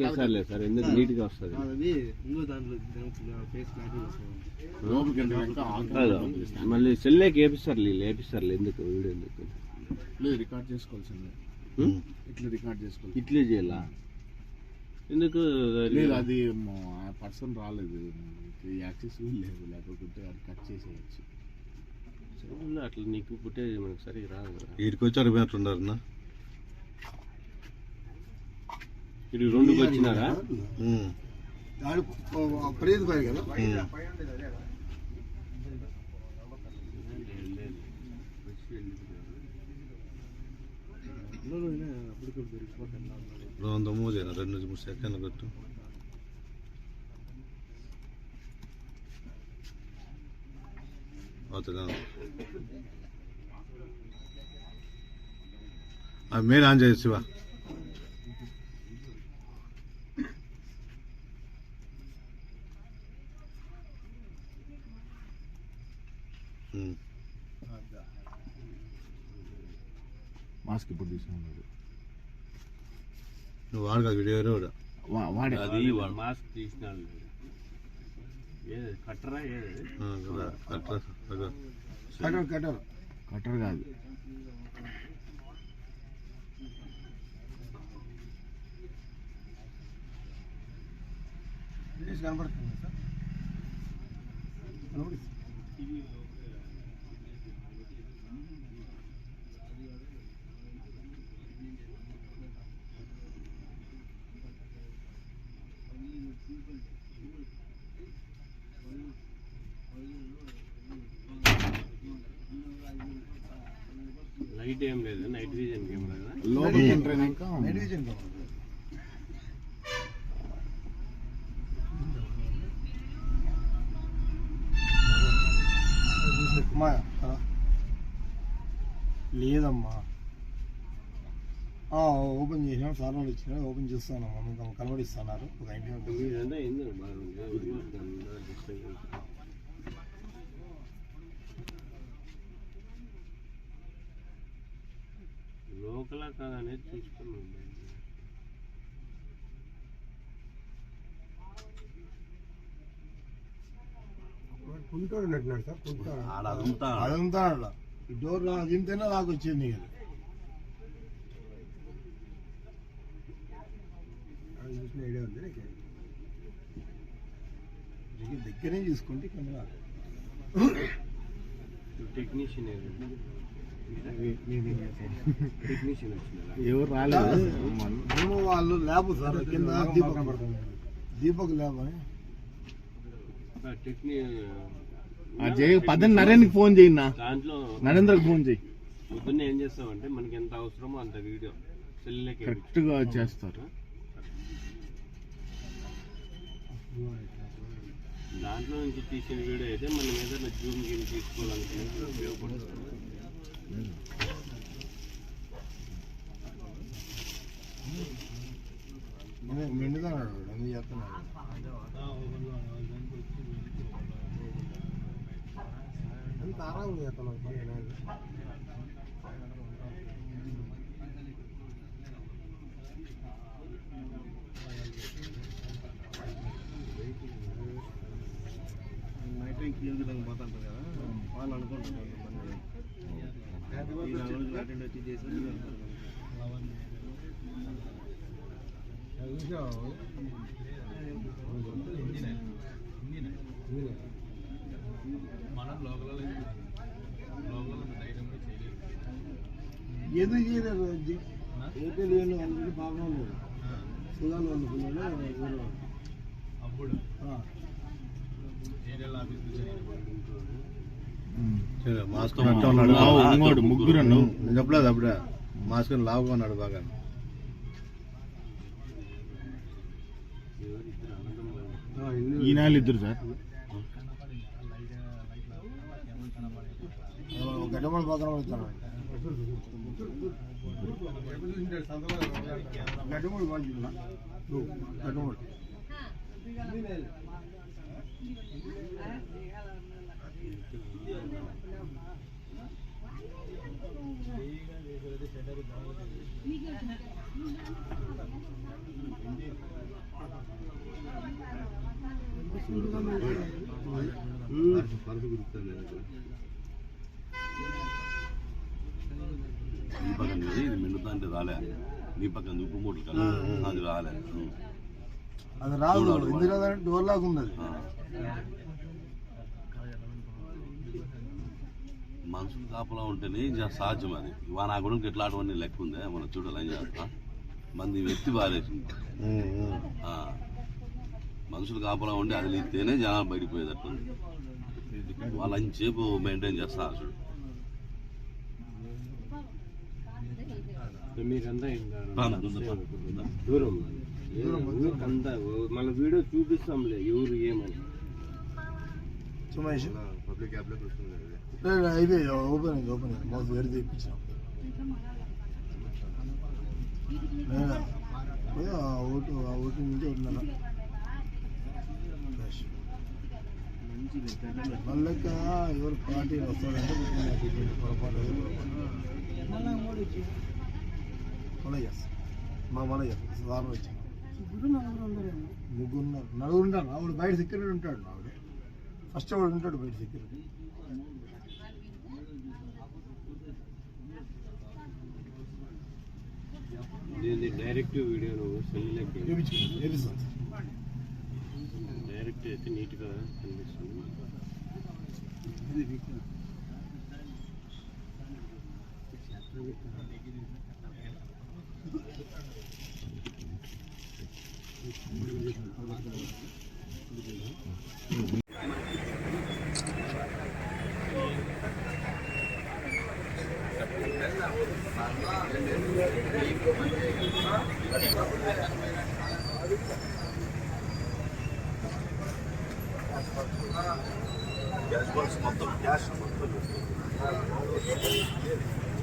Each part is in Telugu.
చేస్తారులే సార్ ఎందుకు నీట్గా వస్తుంది? మళ్ళీ సెల్లేకి వేపిస్తారు వేపిస్తారు ఎందుకు వీడియో ఎందుకు? లేదు రికార్డ్ చేసుకోవాల్సిందే? ఇట్లా రికార్డ్ చేసుకోవాలి. ఇట్లే చేయాలా? ఎందుకు లేదు అది పర్సన్ రాలేదు. యాక్సెస్ లేదు లేకపోతే అది కట్ చేసేయచ్చు. అట్లా నీకు పుట్టేది మనకు సరిగ్గా రాదు వీడికి వచ్చి అడిగినట్టున్నారన్నా ఇది రెండుకి వచ్చినారా ఉమ్. ప్రియది పోయి కదా ఉమ్. అప్పటికప్పుడు దొరికిపోతాను ఇప్పుడు వంద మూదేనా రెండు నుంచి మూడు సెకండ్లు కొట్టు అవుతుందా ఆ మెయిన్ ఆన్ చేసి శివ మాస్క్ ఇప్పుడు తీసుకున్నాడు. నువ్వు వాడు కాదు వీడియో కూడా వాడే. అది మాస్క్ తీసినాడు. ఏది కట్టరా ఏది? కటర్ కటర్ కాదు. కనబడుతుంది సార్ కనబడుతుంది లైట్ ఏం లేదు నైట్ విజన్ కెమెరా నైట్. లేదమ్మా. ఆ, ఓపెన్ చేసినాం సార్ వాళ్ళు ఇచ్చిన ఓపెన్ చేస్తాను మీకు కనబడిస్తున్నారు ఒక ఐడియా ఉంటుంది ఇదంతా ఎందుకు బాగుంది అందరూ disturbance. లోకలా కాదనేది చూసుకున్నాం కుంటాడు. ఉన్నట్టున్నాడు సార్ కుంటాడు అదంతా ఈ డోర్ దింతేనే నాకు వచ్చింది కదా చూసిన ఐడియా ఉంది నీకు? దగ్గర చూసుకుంటే కెమెరా. టెక్నీషియన్ ఎవరు రాలేదు. మేము వాళ్ళు ల్యాబ్ సార్ కింద దీపక్. దీపక్ ల్యాబ్ అని. పద్దెన్ నరేంద్రకి ఫోన్ చేయినా దాంట్లో నరేంద్రకి ఫోన్ చేయి. పొద్దున్న ఏం చేస్తామంటే మనకి ఎంత అవసరమో అంత వీడియో. సెల్లోకి కరెక్ట్గా చేస్తారు. దాంట్లో నుంచి తీసిన వీడియో అయితే మనం ఏదైనా జూమ్ గేమ్ తీసుకోవాలనుకునే ఉపయోగపడుతుంది. మెండుతున్నాడు ఎందుకు చేస్తున్నాడు ఎంత ఆరాం చేస్తున్నాడు నైట్ టైం క్లియర్ విధంగా పోతుంటారు కదా వాళ్ళు అనుకుంటున్నారు అటెండ్ వచ్చి చేసి ఏదో చేయలేదు ఏపీలు ఏళ్ళు అందరికీ బాగా లేదు సుధాలు అనుకున్నాడు ఊరు అప్పుడు. ఏరియల్ ఆఫీస్ మాస్క్ ముగ్గురు. నేను చెప్పలేదు అప్పుడే. మాస్క్ లావుగా ఉన్నాడు బాగా. ఈ నాలుగు ఇద్దరు సార్ గడ్డమడి పక్కన పడుతున్నాడు గడ్డమడి బాగున్నా గడ్డమడి ఈ పక్కన ఇది ఇది మిండుతా అంటే రాలే నీ పక్కన ఉప్పు మూటలు కదా అది రాలే. అది రాదు. డోర్ లాగా ఉంది అది. మనుషులు కాపలా ఉంటేనే సాధ్యం అది. ఇవా నా గురించి ఎట్లా అటువంటి లెక్క ఉందే? మనం చూడాలి ఏం చేస్తా. మంది వ్యక్తి బారేసింది ఆ. మనుషులు కాపలా ఉండి అది ఇస్తేనే జనాలు బయటపోయేటట్టుంది వాళ్ళు అంచేపు మెయింటైన్ చేస్తారు చూడు మీరంతా ఇంకా రాను, ఉందా, ఉందా. దూరం ఊరికంతా మన వీడియో చూపిస్తాంలే ఎవరు ఏమని సుమేష్ పబ్లిక్ యాప్లో వస్తుంది లేదు, అయిపోయి ఓపెన్ అయింది ఓపెన్ అయింది మాకు వేరే తెప్పించాం లేదా పోయి ఆ ఓటు ఆ ఓటు నుంచి ఉన్నాను మళ్ళీ ఎవరు పార్టీ వస్తాడంటే నాకు ఇటువంటి పొరపాటు మలయ్య మా మలయ్య సార్ వచ్చి. ముగ్గురు ఉన్నారు నలుగురు ఉంటారు. ఆవిడ బయట సెక్యూరిటీ ఉంటాడు ఆవిడ. ఫస్ట్ ఆవిడ ఉంటాడు బయట సెక్యూరిటీ దీన్ని డైరెక్ట్ వీడియో నువ్వు సెల్లులోకి చేపించుకోండి. చేపిస్తాను డైరెక్ట్ అయితే నీట్గా కనిపిస్తుంది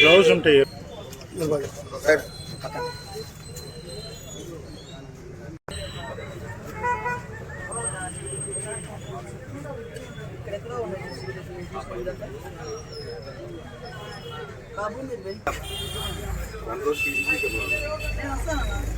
గ్లౌస్ ఉంటాయి చెప్పలేదు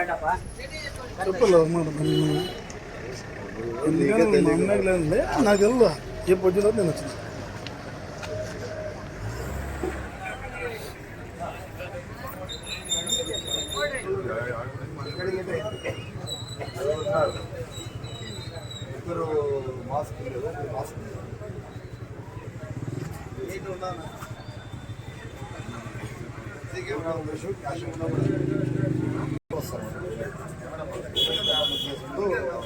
అన్నమాట ఎందుకంటే మా అన్నకి లేదండి నాకు తెలియదు ఏ పొద్దులో నేను వచ్చిన ఇద్దరు మాస్క్ మాస్క్ ఆ Oh.